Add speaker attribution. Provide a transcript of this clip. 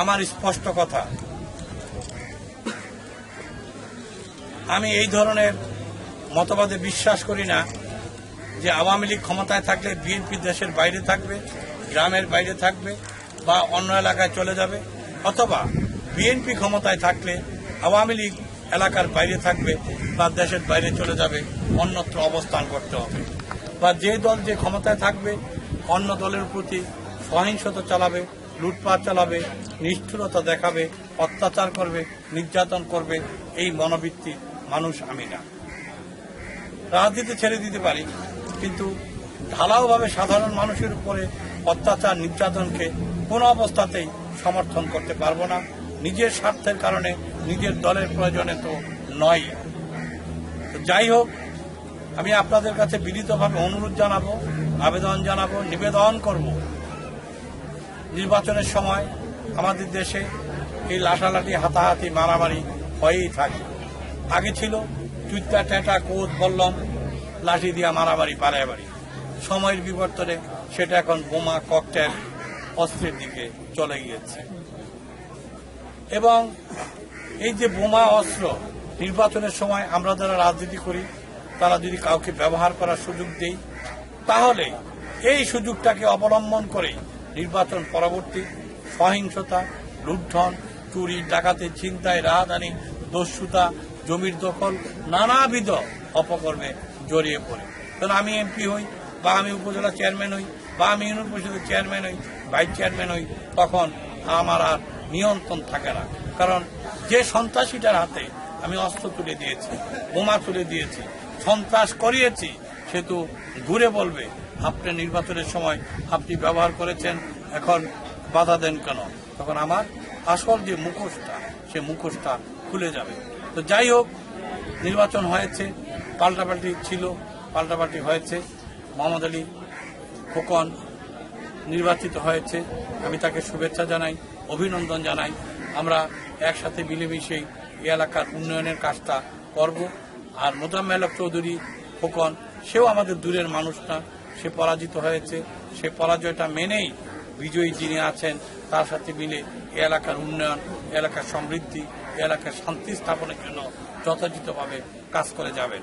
Speaker 1: আমার স্পষ্ট কথা। আমি এই ধরনের মতবাদে বিশ্বাস করি না যে আওয়ামী লীগ ক্ষমতায় থাকলে বিএনপি দেশের বাইরে থাকবে, গ্রামের বাইরে থাকবে বা অন্য এলাকায় চলে যাবে, অথবা বিএনপি ক্ষমতায় থাকলে আওয়ামী লীগ এলাকার বাইরে থাকবে বা দেশের বাইরে চলে যাবে, অন্যত্র অবস্থান করতে হবে। বা যে দল যে ক্ষমতায় থাকবে, অন্য দলের প্রতি সহিংসতা চালাবে লুটপাট চালাবে, নিষ্ঠুরতা দেখাবে, অত্যাচার করবে, নির্যাতন করবে, এই মনোবৃত্তি মানুষ আমি না। রাজনীতি ছেড়ে দিতে পারি, কিন্তু ঢালাওভাবে সাধারণ মানুষের উপরে অত্যাচার, নির্যাতনকে কোনো অবস্থাতেই সমর্থন করতে পারব না। নিজের স্বার্থের কারণে নিজের দলের প্রয়োজনে তো নয়। যাই হোক, আমি আপনাদের কাছে বিনীতভাবে অনুরোধ জানাব, আবেদন জানাব, নিবেদন করব। নির্বাচনের সময় আমাদের দেশে এই লাঠালাঠি হাতাহাতি মারামারি হয়েই থাকে। আগে ছিল চুইত্তা টেটা কোদ বললম, লাঠি দিয়া মারামারি পাড়াবাড়ি সময়ের বিবর্তনে সেটা এখন বোমা, ককটেল, অস্ত্রের দিকে চলে গিয়েছে। এবং এই যে বোমা, অস্ত্র নির্বাচনের সময় আমরা যারা রাজনীতি করি, তারা যদি কাউকে ব্যবহার করার সুযোগ দেই, তাহলে এই সুযোগটাকে অবলম্বন করে নির্বাচন পরবর্তী সহিংসতা, লুণ্ঠন, চুরি, ডাকাতি, ছিনতাই, রাহাদানি, দস্যুতা, জমির দখল, নানাবিধ অপকর্মে জড়িয়ে পড়ে। কারণ আমি এমপি হই বা আমি উপজেলা চেয়ারম্যান হই বা আমি ইউনিয়ন পরিষদের চেয়ারম্যান হই, ভাইস চেয়ারম্যান হই, তখন আমার আর নিয়ন্ত্রণ থাকে না। কারণ যে সন্ত্রাসীটার হাতে আমি অস্ত্র তুলে দিয়েছি, বোমা তুলে দিয়েছি, সন্ত্রাস করিয়েছি, সে তো ঘুরে বলবে আপনি নির্বাচনের সময় আপনি ব্যবহার করেছেন, এখন বাধা দেন কেন? তখন আমার আসল যে মুখোশটা, সে মুখোশটা খুলে যাবে। তো যাই হোক, নির্বাচন হয়েছে, পাল্টাপাল্টি ছিল, পাল্টাপাল্টি হয়েছে। মোহাম্মদ আলী খোকন নির্বাচিত হয়েছে। আমি তাকে শুভেচ্ছা জানাই, অভিনন্দন জানাই। আমরা একসাথে মিলেমিশেই এই এলাকার উন্নয়নের কাজটা করব। আর মোজাম্মেল চৌধুরী খোকন, সেও আমাদের দূরের মানুষ না। সে পরাজিত হয়েছে। সে পরাজয়টা মেনেই বিজয়ী যিনি আছেন, তার সাথে মিলে এলাকার উন্নয়ন এলাকার সমৃদ্ধি এলাকার শান্তি স্থাপনের জন্য যথাযথভাবে কাজ করে যাবেন।